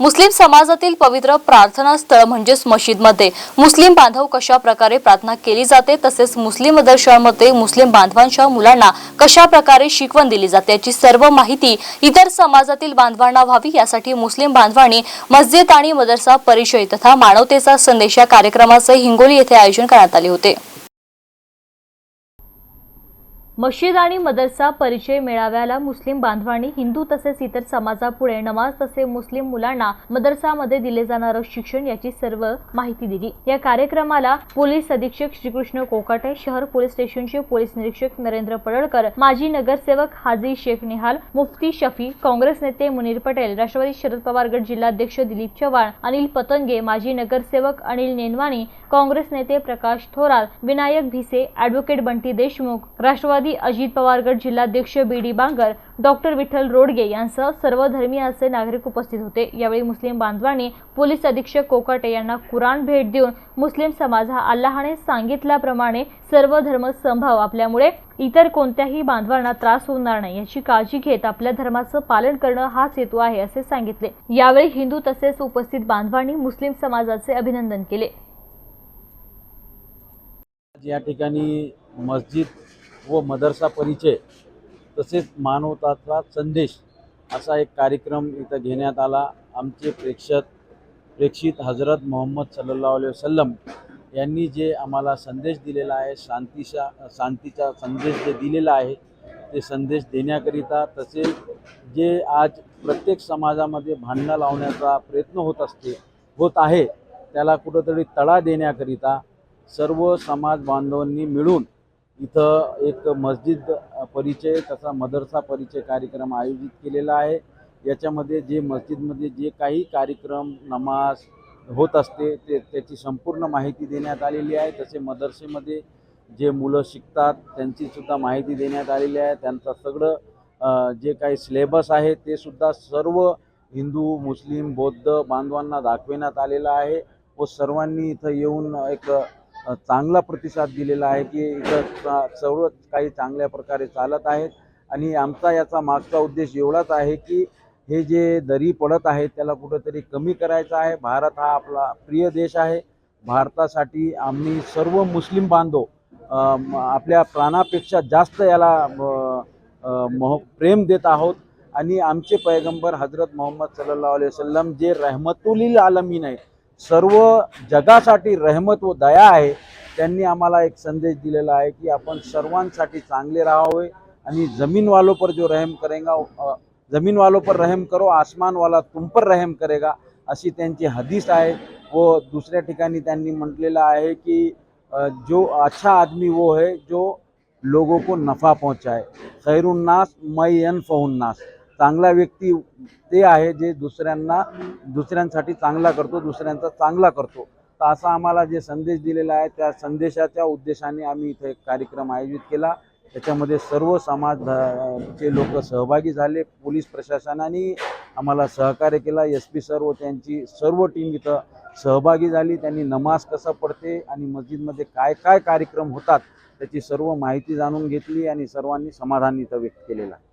मुस्लिम समाजातील पवित्र प्रार्थना स्थळ म्हणजेच मशीदमध्ये. मुस्लिम बांधव कशा प्रकारे प्रार्थना केली जाते? तसेच मुस्लिम मदरशामध्ये मुस्लिम बांधवांच्या मुलांना कशा प्रकारे शिकवण दिली जाते? याची सर्व माहिती इतर समाजातील बांधवांना व्हावी. यासाठी मुस्लिम बांधवांनी मस्जिद आणि मदरसा परिचय तथा मानवतेचा संदेश या कार्यक्रमाचे हिंगोली येथे आयोजन करण्यात आले होते. मशीद आणि मदरसा परिचय मेळाव्याला मुस्लिम बांधवांनी हिंदू तसेच इतर समाजापुढे नमाज तसे मुस्लिम मुलांना मदरसामध्ये दिले जाणारं शिक्षण याची सर्व माहिती दिली. या कार्यक्रमाला पोलीस अधीक्षक श्रीकृष्ण कोकाटे शहर पोलीस स्टेशनचे पोलीस निरीक्षक नरेंद्र पडळकर माजी नगरसेवक हाजी शेख निहाल मुफ्ती शफी काँग्रेस नेते मुनीर पटेल राष्ट्रवादी शरद पवार गट जिल्हाध्यक्ष दिलीप चव्हाण अनिल पतंगे माजी नगरसेवक अनिल नेनवाणी काँग्रेस नेते प्रकाश थोरात विनायक भिसे ॲडव्होकेट बंटी देशमुख राष्ट्रवादी अजित पवारगड जिल्हाध्यक्ष B D Bangar doctor Vitthal Rodge यांसह सर्व धर्मीयाचे नागरिक उपस्थित होते. यावेळी मुस्लिम बांधवांनी पोलीस अधीक्षक कोकाटे यांना कुराण भेट देऊन मुस्लिम समाज हा अल्लाहाने सांगितल्याप्रमाणे सर्व धर्म संभाव आपल्यामुळे इतर कोणत्याही बांधवांना त्रास होणार नाही याची काळजी घेत आपल्या धर्माचं पालन करणं हाच हेतू आहे असे सांगितले. यावेळी हिंदू तसेच उपस्थित बांधवांनी मुस्लिम समाजाचे अभिनंदन केले. या ठिकाणी मस्जिद व मदरसा परिचय तसेच मानवताचा संदेश असा एक कार्यक्रम इथं घेण्यात आला. आमचे प्रेक्षक प्रेक्षित हजरत मोहम्मद सल्लल्लाहु अलैहि वसल्लम यांनी जे आम्हाला संदेश दिलेला आहे शांतीचा शांतीचा संदेश जे दिलेला आहे ते संदेश देण्याकरिता तसेच जे आज प्रत्येक समाजामध्ये भांडणं लावण्याचा प्रयत्न होत असते होत आहे त्याला कुठंतरी तडा देण्याकरिता सर्व समाज बांधवांनी मिळून इथं एक मस्जिद परिचय तसा मदरसा परिचय कार्यक्रम आयोजित केलेला आहे. याच्यामध्ये जे मस्जिदमध्ये जे काही कार्यक्रम नमाज होत असते ते त्याची संपूर्ण माहिती देण्यात आलेली आहे. तसे मदरसेमध्ये जे मुलं शिकतात त्यांचीसुद्धा माहिती देण्यात आलेली आहे. त्यांचं सगळं जे काही सिलेबस आहे ते सुद्धा सर्व हिंदू मुस्लिम बौद्ध बांधवांना दाखविण्यात आलेलं आहे. व सर्वांनी इथं येऊन एक चांगला प्रतिसाद दिलेला आहे की इथं चा- सर्व काही चांगल्या प्रकारे चालत आहेत. आणि आमचा याचा मागचा उद्देश एवढाच आहे की हे जे दरी पडत आहे त्याला कुठंतरी कमी करायचं आहे. भारत हा आपला प्रिय देश आहे. भारतासाठी आम्ही सर्व मुस्लिम बांधव आपल्या प्राणापेक्षा जास्त याला मह प्रेम देत आहोत. आणि आमचे पैगंबर हजरत मोहम्मद सल्लल्लाहु अलैहि वसल्लम जे रहमतुलिल आलमीन आहे सर्व जगासाठी रहमत व दया आहे. त्यांनी आम्हाला एक संदेश दिलेला आहे की आपण सर्वांसाठी चांगले राहावे आणि जमीन वालों पर जो रहम करेगा जमीनवालो जमीन वालों पर रहम करो आसमान वाला तुम पर रहम करेगा अशी त्यांची हदीस आहे. व दुसऱ्या ठिकाणी त्यांनी म्हटलेलं आहे की जो अच्छा आदमी वो है जो लोगों को नफा पहुंचाए. खैरुन्नास मयन फहुन्नास चांगला व्यक्ती ते आहे जे दुसऱ्यांना दुसऱ्यांसाठी चांगला करतो दुसऱ्यांचा चांगला करतो. तर असा आम्हाला जे संदेश दिलेला आहे त्या संदेशाच्या उद्देशाने आम्ही इथे एक कार्यक्रम आयोजित केला. त्याच्यामध्ये सर्व समाज चे लोक सहभागी झाले पोलीस प्रशासनाने आम्हाला सहकार्य केला एस पी सर व त्यांची सर्व टीम इथं सहभागी झाली. त्यांनी नमाज कसं पडते आणि मस्जिदमध्ये काय काय कार्यक्रम होतात त्याची सर्व माहिती जाणून घेतली आणि सर्वांनी समाधान इथं व्यक्त केलेला आहे.